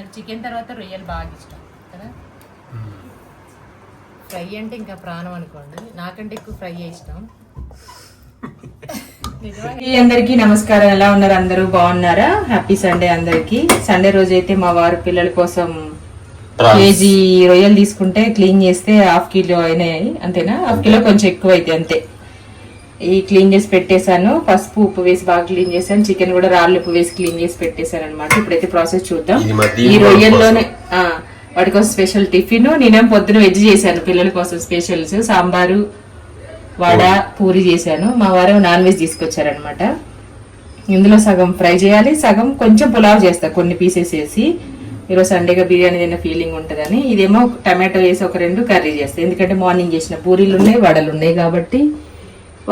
నాకు చికెన్ తర్వాత రొయ్యలు బాగా ఇష్టం కదా? ఫ్రై అంటే ఇంకా ప్రాణం అనుకోండి. నాకంటే ఎక్కువ ఫ్రై ఇష్టం. అందరికీ నమస్కారం. ఎలా ఉన్నారు అందరూ? బాగున్నారా? హ్యాపీ సండే అందరికి. సండే రోజు అయితే మా వారు పిల్లల కోసం కేజీ రొయ్యలు తీసుకుంటే క్లీన్ చేస్తే హాఫ్ కిలో అయినాయి అంతేనా? హాఫ్ కిలో కొంచెం ఎక్కువ అయితే అంతే. ఈ క్లీన్ చేసి పెట్టేశాను. పసుపు ఉప్పు వేసి బాగా క్లీన్ చేశాను. చికెన్ కూడా రాళ్ళు ఉప్పు వేసి క్లీన్ చేసి పెట్టేశాను అనమాట ఇప్పుడైతే ప్రాసెస్ చూద్దాం. ఈ రొయ్యల్లోనే వాటి కోసం స్పెషల్ టిఫిన్. నేనేం పొద్దున వెజ్ చేశాను. పిల్లల కోసం స్పెషల్స్. సాంబారు వడ పూరి చేశాను. మా వారు నాన్ వెజ్ తీసుకొచ్చారనమాట ఇందులో సగం ఫ్రై చేయాలి. సగం కొంచెం పులావ్ చేస్తా. కొన్ని పీసెస్ వేసి. ఈరోజు సండేగా బిర్యానీ తిన్న ఫీలింగ్ ఉంటుందని. ఇదేమో టమాటో వేసి ఒక రెండు కర్రీ చేస్తాయి ఎందుకంటే మార్నింగ్ చేసిన పూరీలు ఉన్నాయి వడలు ఉన్నాయి కాబట్టి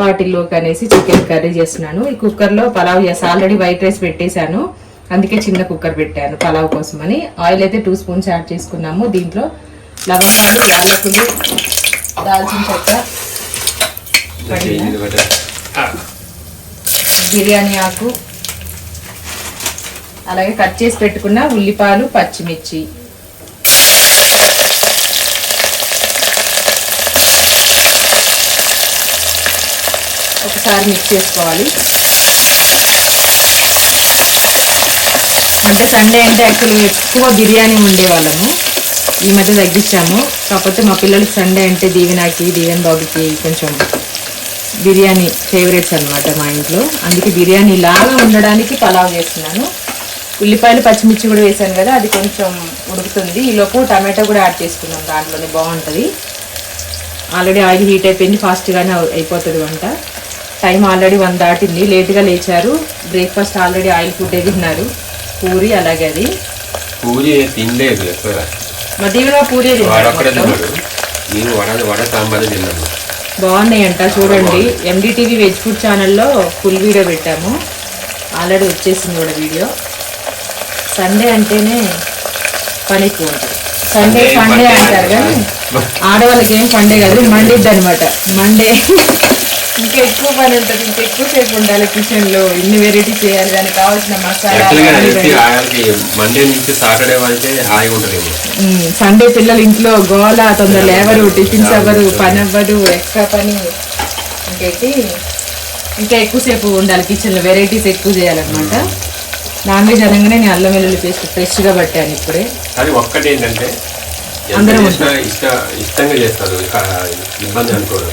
వాటిల్లోకి అనేసి చికెన్ కర్రీ చేస్తున్నాను. ఈ కుక్కర్లో పలావ్ చేస్తా. ఆల్రెడీ వైట్ రైస్ పెట్టేశాను. అందుకే చిన్న కుక్కర్ పెట్టాను పలావ్ కోసం అని ఆయిల్ అయితే టూ స్పూన్స్ యాడ్ చేసుకున్నాము. దీంట్లో లవంగాలు యాలకులు దాల్చిన చెక్క బిర్యానీ ఆకు అలాగే కట్ చేసి పెట్టుకున్న ఉల్లిపాయలు పచ్చిమిర్చి. ఒకసారి మిక్స్ చేసుకోవాలి. అంటే సండే అంటే యాక్చువల్గా ఎక్కువ బిర్యానీ ఉండేవాళ్ళము ఈ మధ్య తగ్గించాము. కాకపోతే మా పిల్లలకి సండే అంటే దీవెనాకి దీవెన్ బాబుకి కొంచెం బిర్యానీ ఫేవరెట్స్ అనమాట మా ఇంట్లో. అందుకే బిర్యానీ లాగా ఉండడానికి పలావ్ చేస్తున్నాను. ఉల్లిపాయలు పచ్చిమిర్చి కూడా వేసాను కదా అది కొంచెం ఉడుకుతుంది. ఈలోపు టమాటో కూడా యాడ్ చేసుకున్నాం దాంట్లోనే బాగుంటుంది. ఆల్రెడీ ఆయిల్ హీట్ అయిపోయింది ఫాస్ట్గానే అయిపోతుంది వంట. టైం ఆల్రెడీ వన్ దాటింది. లేట్గా లేచారు. బ్రేక్ఫాస్ట్ ఆల్రెడీ ఆయిల్ ఫుడ్ తిన్నారు. పూరి అలాగే అది. పూరి తినలేదు మధ్యలో పూరి వాడొక్కడే తిన్నారు తిన్నాడు. నేను వడ వడ సాంబార్ తిన్నాను. బాగున్నాయంట. చూడండి. ఎండిటీవీ వెజ్ ఫుడ్ ఛానల్లో ఫుల్ వీడియో పెట్టాము. ఆల్రెడీ వచ్చేసింది కూడా వీడియో. సండే అంటేనే పని ఎక్కువ ఉంటుంది సండే సండే అంటారు కానీ. ఆడవాళ్ళకి ఏం సండే కాదు. మండిద్ది అనమాట మండే. ఇంకా ఎక్కువ పని ఉంటుంది ఇంకా ఎక్కువ సేపు ఉండాలి కిచెన్లో ఇన్ని వెరైటీస్ చేయాలి దానికి కావాల్సిన మసాలా సండే పిల్లలు ఇంట్లో గోల తొందర లేవరు టిఫిన్స్ అవ్వరు పని అవ్వదు ఎక్స్ట్రా పని. ఇంకేంటి? ఇంకా ఎక్కువసేపు ఉండాలి కిచెన్లో వెరైటీస్ ఎక్కువ చేయాలన్నమాట. నాన్ వెజ్ అనగానే నేను అల్లం వెల్లుల్లి పేస్ట్ ఫ్రెష్గా పట్టాను ఇప్పుడే. కానీ ఒక్కటి ఏంటంటే అందరం ఇష్టంగా చేస్తారు ఇబ్బంది అనుకోరు.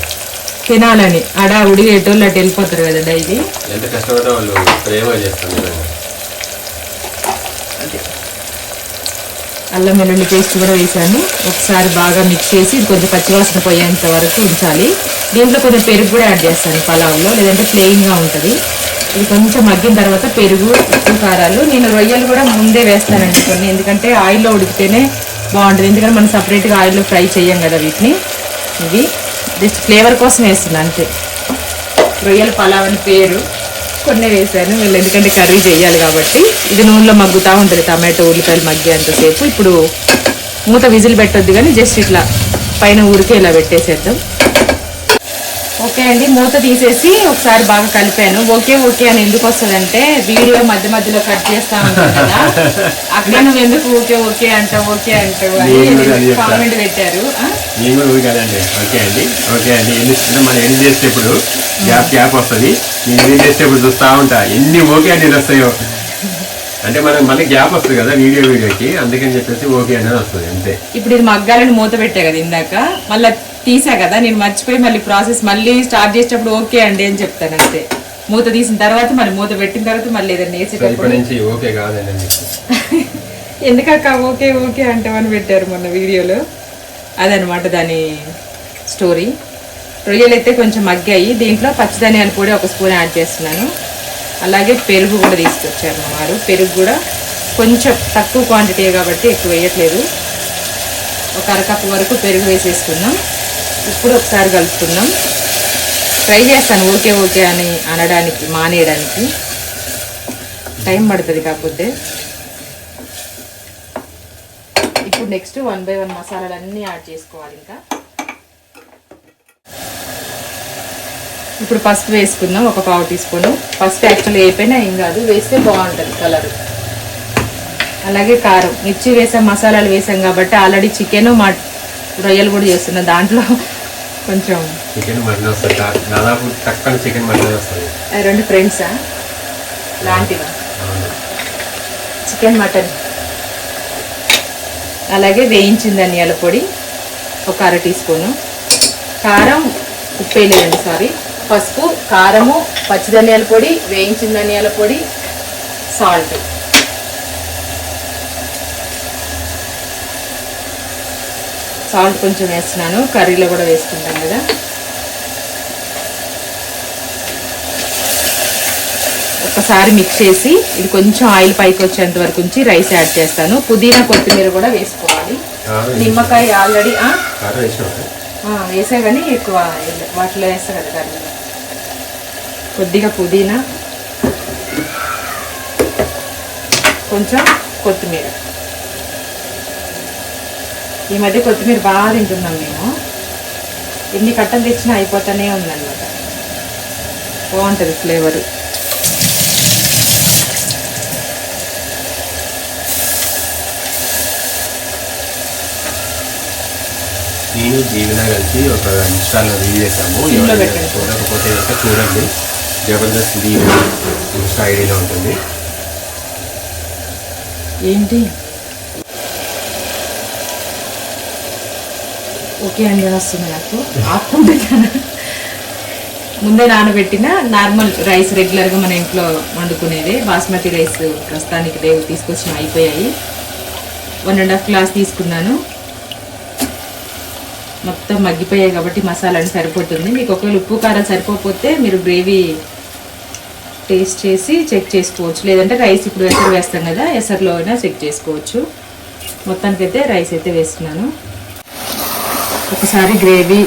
తినాలని. అడ ఉడిగేటోళ్ళు అటు వెళ్ళిపోతారు కదా డైలీ. ఎంత వాళ్ళు చేస్తారు నిజంగా. అల్లం వెల్లుల్లి పేస్ట్ కూడా వేసాను. ఒకసారి బాగా మిక్స్ చేసి ఇది కొంచెం పచ్చివాసన పోయేంత వరకు ఉంచాలి. దీంట్లో కొంచెం పెరుగు కూడా యాడ్ చేస్తాను పలావ్లో లేదంటే ప్లెయిన్గా ఉంటుంది. ఇది కొంచెం మగ్గిన తర్వాత పెరుగు ఉప్పు కారాలు. నేను రొయ్యలు కూడా ముందే వేస్తానండి కొన్ని ఎందుకంటే ఆయిల్లో ఉడికితేనే బాగుంటుంది. ఎందుకంటే మనం సపరేట్గా ఆయిల్లో ఫ్రై చేయం కదా వీటిని. ఇవి. జస్ట్ ఫ్లేవర్ కోసం వేస్తున్నాను అంతే. రొయ్యల పలావ్ అని పేరు. కొన్ని వేసాను వీళ్ళు ఎందుకంటే కర్రీ చేయాలి కాబట్టి. ఇది నూనెలో మగ్గుతూ ఉంటుంది టమాటో ఉల్లిపాయలు మగ్గేంతసేపు ఇప్పుడు మూత విజిల్ పెట్టొద్దు కానీ జస్ట్ ఇట్లా పైన ఊరికే ఇలా పెట్టేసేద్దాం. ఓకే అండి మూత తీసేసి ఒకసారి బాగా కలిపాను. ఓకే ఓకే అని ఎందుకు వస్తుందంటే వీడియో మధ్య మధ్యలో కట్ చేస్తా ఉంటాం కదా. అక్కడ నువ్వు ఎందుకు ఓకే ఓకే అంటావు ఓకే అంటావు అని. కామెంట్ పెట్టారు? నేను కూడా ఓకే అండి ఓకే అండి. ఎన్ని మనం ఎన్ని చేసేటప్పుడు గ్యాప్ గ్యాప్ వస్తుంది. నేను ఎన్ని చేసేటప్పుడు చూస్తా ఉంటా. ఎన్ని ఓకే అని వస్తాయో. అంటే మనం మళ్ళీ గ్యాప్ వస్తుంది కదా వీడియో వీడియోకి. అందుకని చెప్పేసి ఓకే అనేది వస్తుంది అంతే. ఇప్పుడు ఇది మగ్గాలని మూత పెట్టా కదా ఇందాక. మళ్ళీ తీసా కదా నేను మర్చిపోయి మళ్ళీ ప్రాసెస్ మళ్ళీ స్టార్ట్ చేసేటప్పుడు ఓకే అండి అని చెప్తాను అంతే. మూత తీసిన తర్వాత మళ్ళీ మూత పెట్టిన తర్వాత మళ్ళీ ఏదైనా వేసేటప్పుడు ఓకే కాదండి అని ఎందుకక్క ఓకే ఓకే అంటామని పెట్టారు మొన్న వీడియోలో. అదనమాట దాని స్టోరీ. రొయ్యలు అయితే కొంచెం మగ్గాయి. దీంట్లో పచ్చిధనియాల పొడి ఒక స్పూన్ యాడ్ చేస్తున్నాను. అలాగే పెరుగు కూడా తీసుకొచ్చారు మా వారు. పెరుగు కూడా కొంచెం తక్కువ క్వాంటిటీ కాబట్టి ఎక్కువ వేయట్లేదు. ఒక అరకప్పు వరకు పెరుగు వేసేసుకుందాం ఇప్పుడు ఒకసారి కలుపుకుందాం. ట్రై చేస్తాను ఓకే ఓకే అని అనడానికి మానేయడానికి. టైం పడుతుంది కాకపోతే. ఇప్పుడు నెక్స్ట్ వన్ బై వన్ మసాలాలన్నీ యాడ్ చేసుకోవాలి ఇంకా. ఇప్పుడు పసుపు వేసుకుందాం ఒక పావు టీ స్పూన్. పసుపు యాక్చువల్లీ అయిపోయినా ఏం కాదు వేస్తే బాగుంటుంది కలర్ అలాగే కారం. మిర్చి వేసాం మసాలాలు వేసాం కాబట్టి ఆల్రెడీ చికెన్ మా రొయ్యలు కూడా చేస్తున్నాం దాంట్లో. కొంచెం చికెన్ మటన్ వస్తుంది. దాదాపు తక్కువ చికెన్ మటన్ వస్తుంది. రెండు ఫ్రెండ్సా లాంటివా. Chicken mutton. అలాగే వేయించిన ధనియాల పొడి. ఒక అర టీ స్పూను. కారం ఉప్పు వేయలేదండి సారీ పసుపు కారము పచ్చి ధనియాల పొడి వేయించిన ధనియాల పొడి సాల్ట్ సాల్ట్ కొంచెం వేస్తున్నాను. కర్రీలో కూడా వేసుకుంటాం కదా. ఒకసారి మిక్స్ చేసి ఇది కొంచెం ఆయిల్ పైకి వచ్చేంత వరకు ఉంచి రైస్ యాడ్ చేస్తాను. పుదీనా కొత్తిమీర కూడా వేసుకోవాలి. నిమ్మకాయ ఆల్రెడీ? వేసా కానీ ఎక్కువ. వాటిలో వేస్తా కదా కర్రీలో కొద్దిగా పుదీనా కొంచెం కొత్తిమీర. ఈ మధ్య కొత్తిమీర బాగా తింటున్నాం మేము. ఎన్ని కట్టలు తెచ్చినా అయిపోతానే ఉందన్నమాట. బాగుంటుంది ఫ్లేవరు. నేను జీవన కలిసి ఒక ఇన్స్టాలో రీల్ ఎవరైనా పెట్టండి. చూడకపోతే కనుక చూడండి. జబర్దస్త్ దీవ్ ఇన్స్టా ఐడిలో ఉంటుంది. ఏంటి? ఓకే అండి వస్తుంది నాకు. ఆపుకుంటున్నాను. ముందే నానబెట్టిన నార్మల్ రైస్ రెగ్యులర్గా మన ఇంట్లో వండుకునేది. బాస్మతి రైస్ ప్రస్తుతానికి లేవు తీసుకొచ్చిన అయిపోయాయి. వన్ అండ్ హాఫ్ గ్లాస్ తీసుకున్నాను. మొత్తం మగ్గిపోయాయి కాబట్టి మసాలా అని సరిపోతుంది. మీకు ఒకవేళ ఉప్పు కారం సరిపోతే మీరు గ్రేవీ టేస్ట్ చేసి చెక్ చేసుకోవచ్చు. లేదంటే రైస్ ఇప్పుడు ఎసరు వేస్తాం కదా ఎసరులో అయినా చెక్ చేసుకోవచ్చు. మొత్తానికైతే రైస్ అయితే వేస్తున్నాను. ఒకసారి గ్రేవీ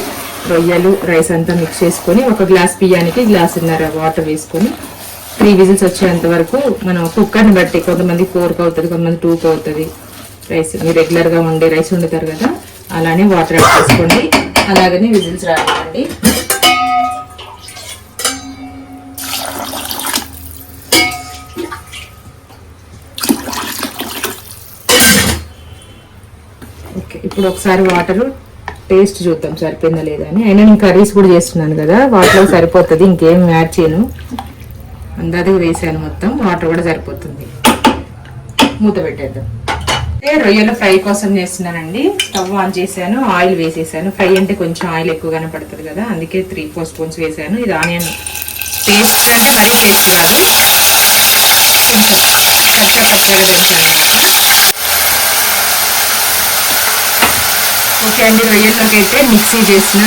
రొయ్యలు రైస్ అంతా మిక్స్ చేసుకొని ఒక గ్లాస్ బియ్యానికి గ్లాసున్నర వాటర్ వేసుకొని త్రీ విజిల్స్ వచ్చేంత వరకు మనం కుక్కర్ని బట్టి కొంతమంది ఫోర్కి అవుతుంది కొంతమంది టూకి అవుతుంది రైస్ మీరు రెగ్యులర్గా వండే రైస్ వండుతారు కదా అలానే వాటర్ యాడ్ చేసుకోండి. అలాగనే విజిల్స్ రానివ్వండి. ఓకే ఇప్పుడు ఒకసారి వాటర్ టేస్ట్ చూద్దాం సరిపోయిందా లేదా అని. అయినా నేను కర్రీస్ కూడా చేస్తున్నాను కదా వాటిలో సరిపోతుంది ఇంకేం యాడ్ చేయను. అందాది వేసాను మొత్తం వాటర్ కూడా సరిపోతుంది. మూత పెట్టేద్దాం. రొయ్యలు ఫ్రై కోసం చేస్తున్నానండి. స్టవ్ ఆన్ చేశాను ఆయిల్ వేసేసాను. ఫ్రై అంటే కొంచెం ఆయిల్ ఎక్కువగానే పడుతుంది కదా అందుకే త్రీ ఫోర్ స్పూన్స్ వేసాను. ఇది ఆనియన్ టేస్ట్ అంటే మరీ టేస్ట్ కాదు కొంచెం కచ్చా పచ్చగా వేయించాలన్నమాట ఓకే అండి రొయ్యల్లోకి అయితే మిక్సీ చేసిన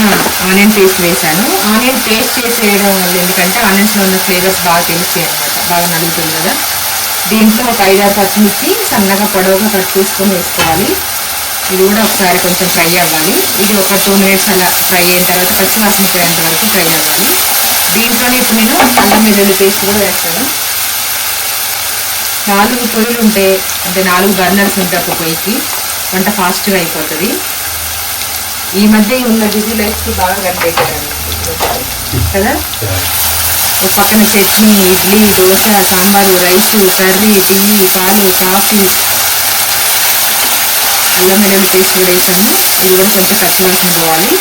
ఆనియన్ పేస్ట్ వేసాను ఆనియన్ పేస్ట్ చేసి వేయడం వల్ల ఎందుకంటే ఆనియన్స్లో ఉన్న ఫ్లేవర్స్ బాగా తెలుస్తాయి అనమాట బాగా నలుగుతుంది కదా. దీంట్లో ఒక ఐదారు పచ్చిమిర్చి సన్నగా పొడవుగా కట్ చేసుకొని వేసుకోవాలి. ఇది కూడా ఒకసారి కొంచెం ఫ్రై అవ్వాలి. ఇది ఒక టూ మినిట్స్ అలా ఫ్రై అయిన తర్వాత పచ్చి వాసన పోయేంత వరకు ఫ్రై అవ్వాలి. దీంట్లోనే ఇప్పుడు నేను అల్లం వెల్లుల్లి పేస్ట్ కూడా వేస్తాను. నాలుగు పొయ్యిలు ఉంటే అంటే నాలుగు బర్నర్స్ ఉంటాయి ఒక పొయ్యికి వంట ఫాస్ట్గా అయిపోతుంది. ఈ మధ్య ఉన్న బిజీ లైఫ్కి బాగా కనిపెట్టారు. కదా? ఒక పక్కన chutney idli dosa sambar rice curry tea పాలు కాఫీ. అల్లం వెల్లుల్లి పేస్ట్ కూడా వేసాను ఇది కూడా కొంచెం పచ్చివాసన పోవాలి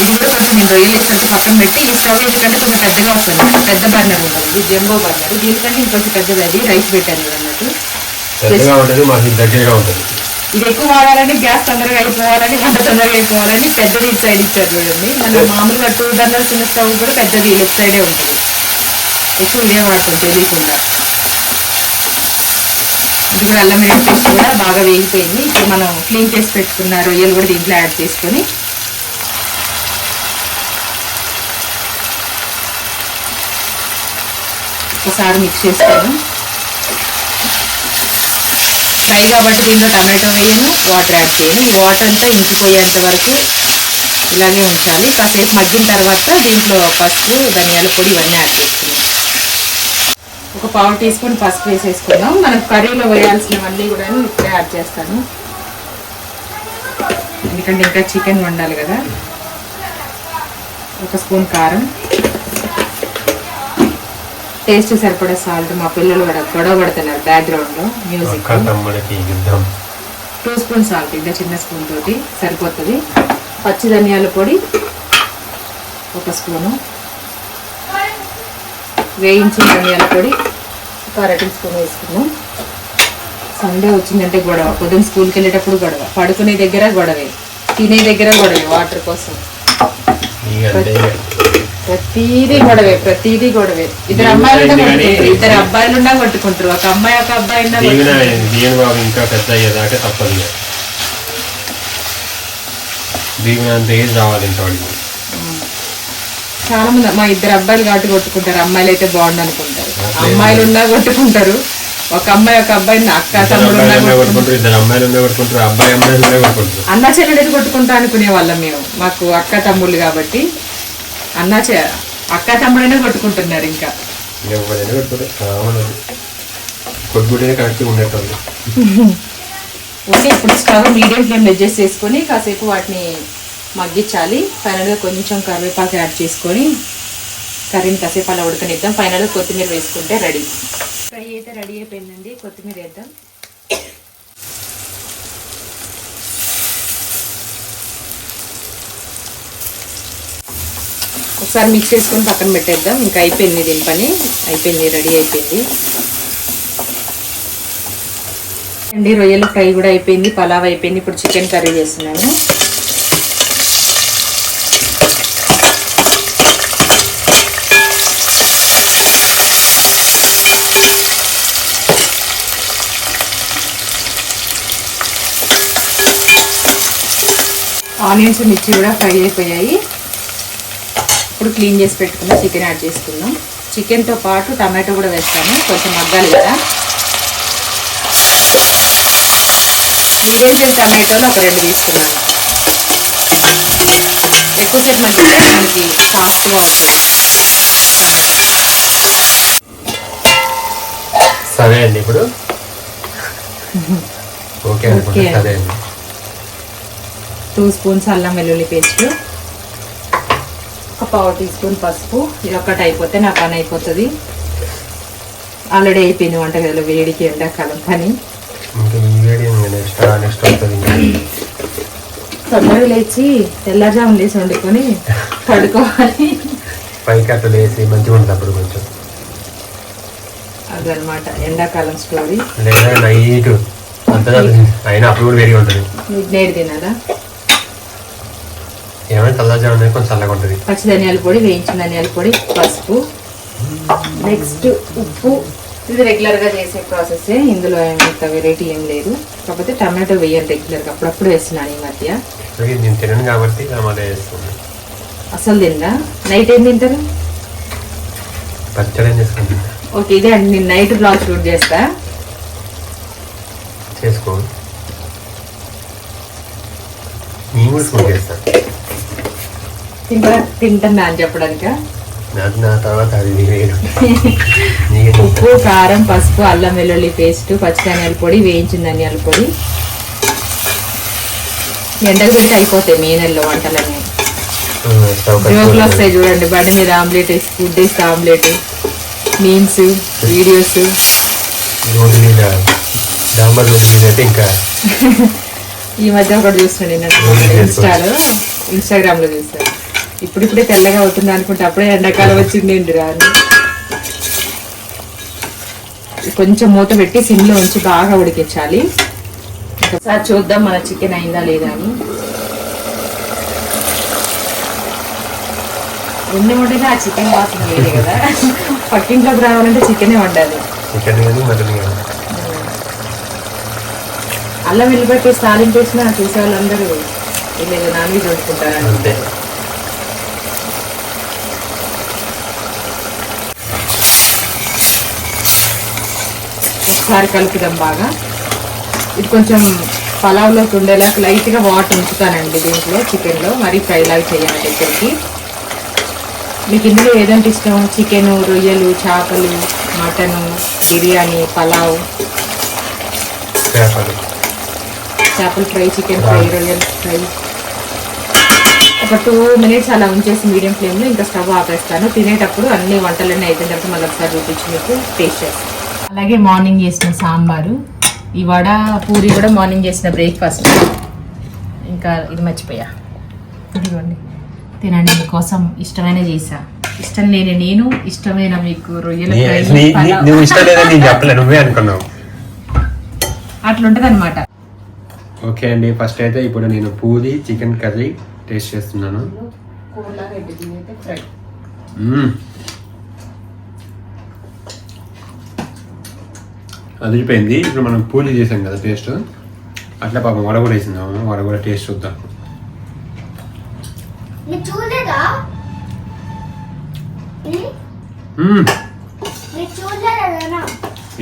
ఇది కూడా కొంచెం నేను రొయ్యలు వేసినట్టు పక్కన పెట్టి ఈ స్టవ్ ఎందుకంటే కొంచెం పెద్దగా వస్తుంది. పెద్ద బర్నర్ ఉంటుంది ఇది జంబో బర్నర్ దీనికంటే ఇంకొంచెం పెద్దది అది రైస్ పెట్టాను అన్నట్టు. పెద్దగా ఉంటుంది మాకు దగ్గరగా ఉంటుంది. ఇది ఎక్కువ వాడాలని గ్యాస్ తొందరగా అయిపోవాలని వంట తొందరగా అయిపోవాలని పెద్దది ఇటు సైడ్ ఇచ్చారు చూడండి. మన మామూలుగా టూ బర్నర్స్ ఉన్న స్టవ్ కూడా పెద్దది లెఫ్ట్ సైడే ఉంటుంది. ఎక్కువ ఇదే వాడుతుంది తెలియకుండా ఇది కూడా అల్లం వెల్లుల్లి కూడా బాగా వేగిపోయింది. ఇప్పుడు మనం క్లీన్ చేసి పెట్టుకున్న రొయ్యలు కూడా దీంట్లో యాడ్ చేసుకొని ఒకసారి మిక్స్ చేస్తాను ఫ్రై కాబట్టి దీంట్లో టమాటో వేయను వాటర్ యాడ్ చేయను. ఈ వాటర్ అంతా ఇంకిపోయేంత వరకు ఇలాగే ఉంచాలి. కాసేపు మగ్గిన తర్వాత దీంట్లో పసుపు ధనియాల పొడి ఇవన్నీ యాడ్ చేసుకున్నాం. ఒక పావు టీ స్పూన్ పసుపు వేసేసుకుందాం. మనం కర్రీలో వేయాల్సినవన్నీ కూడా ఇప్పుడే యాడ్ చేస్తాను. ఎందుకంటే ఇంకా చికెన్ వండాలి కదా. ఒక స్పూన్ కారం. టేస్ట్ సరిపడే సాల్ట్ మా పిల్లలు కూడా గొడవ పడుతున్నారు బ్యాక్గ్రౌండ్లో మ్యూజిక్ టూ స్పూన్ సాల్ట్ ఇంత చిన్న స్పూన్ తోటి సరిపోతుంది. పచ్చి ధనియాల పొడి ఒక స్పూను. వేయించిన ధనియాల పొడి ఒక అర టీ స్పూన్ వేసుకున్నాం. సండే వచ్చిందంటే గొడవ. పొద్దున్న స్కూల్కి వెళ్ళేటప్పుడు గొడవ. పడుకునే దగ్గర గొడవే. తినే దగ్గర గొడవే వాటర్ కోసం. ఇక ప్రతిదీ గొడవే ప్రతిదీ గొడవే. ఇద్దరు అమ్మాయిలు కొట్టుకుంటారు ఇద్దరు అబ్బాయిలు కొట్టుకుంటారు. ఒక అమ్మాయి ఒక అబ్బాయి బాబు ఇంకా పెద్ద అయ్యేదాకా తప్పదు. అంత ఏజ్ రావాలి వాడికి. చాలా మంది మా ఇద్దరు అబ్బాయిలు కాబట్టి కొట్టుకుంటారు. అమ్మాయిలు అయితే బాగుండు అనుకుంటారు అమ్మాయిలు ఉన్నా కొట్టుకుంటారు. ఒక అమ్మాయి ఒక అబ్బాయిని అక్క తమ్ముడు అబ్బాయి అన్న చెల్లెలు కొట్టుకుంటా అనుకునే వాళ్ళం మేము. మాకు అక్క తమ్ముళ్ళు కాబట్టి అన్న చె అక్క తమ్ముడైనా కొట్టుకుంటున్నారు ఇంకా. ఎవరైనా కొట్టుకుంటారు కామన్ అది. కొట్టుకుంటేనే కరెక్ట్గా ఉండేటోళ్ళు. ఓకే ఇప్పుడు స్టవ్ మీడియం ఫ్లేమ్ అడ్జస్ట్ చేసుకొని కాసేపు వాటిని మగ్గించాలి. ఫైనల్గా కొంచెం కరివేపాకు యాడ్ చేసుకొని కర్రీని కాసేపు అలా ఉడకనిద్దాం. ఫైనల్గా కొత్తిమీర వేసుకుంటే రెడీ. ఫ్రై అయితే రెడీ అయిపోయిందండి. కొత్తిమీర వేద్దాం. ఒకసారి మిక్స్ చేసుకొని పక్కన పెట్టేద్దాం. ఇంకా అయిపోయింది దీని పని. అయిపోయింది రెడీ అయిపోయింది. అండి రొయ్యల ఫ్రై కూడా అయిపోయింది పలావ్ అయిపోయింది. ఇప్పుడు చికెన్ కర్రీ చేస్తున్నాను. ఆనియన్స్ మిర్చి కూడా ఫ్రై అయిపోయాయి. ఇప్పుడు క్లీన్ చేసి పెట్టుకున్న చికెన్ యాడ్ చేసుకుందాం. చికెన్తో పాటు టమాటో కూడా వేస్తాను. కొంచెం మగ్గాలి కదా. మీడియం సైజ్ టమాటోలు ఒక రెండు తీసుకున్నాను. ఎక్కువసేపు మగ్గితే మనకి సాఫ్ట్గా ఉంటుంది. సరే అండి ఇప్పుడు. ఓకే అనుకుంటా ఓకే. సరే అండి. టూ స్పూన్స్ అల్లం వెల్లుల్లి పేస్ట్. ఒక పావు టీ స్పూన్ పసుపు. ఇది ఒక్కటి అయిపోతే నా పని అయిపోతుంది. ఆల్రెడీ అయిపోయింది వంటగదిలో వేడికి ఎండాకాలం పని. తొందరగా లేచి తెల్లజాము లేచి వండుకొని పడుకోవాలి. పైకి అట్లా లేసి మంచిగా ఉంటుంది అప్పుడు కొంచెం. అదనమాట ఎండాకాలం స్టోరీ. లేదా నైట్ అంతగా అయినా అప్పుడు కూడా వేడిగా ఉంటుంది. తినాలా? ఏమైనా చల్లగా అనేది కొంచెం చల్లగా ఉంటుంది. పచ్చి ధనియాల పొడి వేయించిన ధనియాల పొడి పసుపు. నెక్స్ట్ ఉప్పు. ఇది రెగ్యులర్గా చేసే ప్రాసెస్ ఇందులో అంత వెరైటీ ఏం లేదు. కాకపోతే టమాటో వేయను రెగ్యులర్గా అప్పుడప్పుడు వేస్తున్నాను ఈ మధ్య. నేను తినను కాబట్టి అసలు తిందా నైట్ ఏం తింటారు? పచ్చడి ఏం చేసుకుంటా ఓకే ఇదే అండి. నేను నైట్ బ్లాగ్ షూట్ చేస్తా. చేసుకో. నేను కూడా ఫుడ్ చేస్తాను తింటా తింటున్నా అని చెప్పడానిక? నాకు నా తర్వాత అది ఉప్పు కారం పసుపు అల్లం వెల్లుల్లి పేస్ట్ పచ్చి ధనియాల పొడి వేయించిన ధనియాల పొడి. ఎండకు పెడితే అయిపోతాయి మే నెలలో వంటలన్నీ. జోకులు వస్తాయి చూడండి బండి మీద ఆమ్లెట్ వేసి ఫుడ్ వేస్తే ఆమ్లెట్ మీమ్స్ వీడియోస్. రోడ్డు మీద డాంబర్ రోడ్డు అయితే ఇంకా ఈ మధ్య ఒకటి చూస్తున్నాను నేను ఇన్స్టాలో ఇన్స్టాగ్రామ్లో చూస్తాను ఇప్పుడిప్పుడే తెల్లగా అవుతుంది అనుకుంటే అప్పుడే ఎండాకాలం వచ్చింది రాను కొంచెం మూత పెట్టి సిమ్లో ఉంచి బాగా ఉడికించాలి. ఒకసారి చూద్దాం మన చికెన్ అయిందా లేదా అని. ఎన్ని వండినా ఆ చికెన్ వాసన వేరే కదా. పక్కింట్లోకి రావాలంటే చికెనే వండాలి. అల్లం వెల్లిపాయ తాలింపు వేసిన చూసే వాళ్ళందరూ వీళ్ళు నాన్ వెజ్ వండుకుంటారు అంతే. ఒకసారి కలుపుదాం బాగా. ఇది కొంచెం పలావ్లోకి ఉండేలా లైట్గా వాటర్ ఉంచుతానండి దీంట్లో చికెన్లో. మరీ ఫ్రై లాగా చేయాలి దగ్గరికి. మీకు ఇందులో ఏదంటే ఇష్టం? చికెన్ రొయ్యలు చేపలు మటను బిర్యానీ పలావ్. చేపలు. చేపల ఫ్రై చికెన్ ఫ్రై రొయ్యల ఫ్రై. ఒక టూ మినిట్స్ అలా ఉంచేసి మీడియం ఫ్లేమ్లో ఇంకా స్టవ్ ఆపేస్తాను. తినేటప్పుడు అన్ని వంటలన్నీ అయిపోయిన తర్వాత మళ్ళీ ఒకసారి చూపించి మీకు టేస్ట్ చేస్తాను. అలాగే మార్నింగ్ చేసిన సాంబారు ఈ వడ పూరి కూడా మార్నింగ్ చేసిన బ్రేక్ఫాస్ట్. ఇంకా ఇది మర్చిపోయా. ఇదిగోండి. తినండి మీకోసం ఇష్టమైన చేసా. ఇష్టం లేని నేను ఇష్టమైన మీకు రొయ్యల. నువ్వు ఇష్టం లేదని నేను చెప్పలే నువ్వే అనుకున్నావు. అట్లుంటది అనమాట ఓకే అండి ఫస్ట్ అయితే ఇప్పుడు నేను పూరి చికెన్ కర్రీ టేస్ట్ చేస్తున్నాను. అదిరిపోయింది ఇప్పుడు మనం పూరి చేసాం కదా టేస్ట్. అట్లా పాపం వడ కూడా వేసిందాము. వడ కూడా టేస్ట్ చూద్దాం.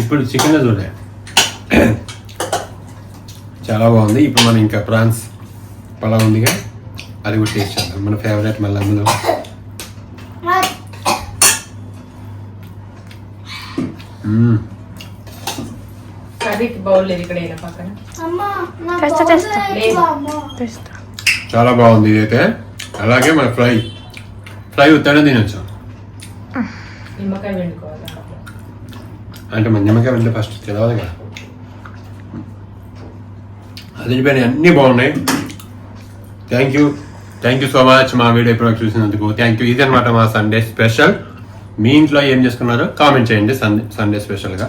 ఇప్పుడు చికెన్ చూడే. చాలా బాగుంది. ఇప్పుడు మనం ఇంకా ప్రాన్స్ పలావ్ ఉందిగా. అది కూడా టేస్ట్ చేద్దాం. మన ఫేవరెట్ మళ్ళీ అందులో. మ్మ్. కర్రీకి బౌల్ లేదు ఇక్కడ పక్కన. తెస్తా, తెస్తా. చాలా బాగుంది ఇదైతే. అలాగే మన ఫ్రై. ఫ్రై ఉత్తానే తినొచ్చు. నిమ్మకాయ వండుకోవాలి అంటే మన నిమ్మకాయ అంటే ఫస్ట్ తెలవదు కదా. అదిరిపోయినాయి అన్నీ బాగున్నాయి. Thank you thank you so much మా వీడియో ఇప్పుడు చూసినందుకు థ్యాంక్ యూ ఇదనమాట మా సండే స్పెషల్ మీ ఇంట్లో ఏం చేసుకున్నారో కామెంట్ చేయండి. సండే సండే స్పెషల్గా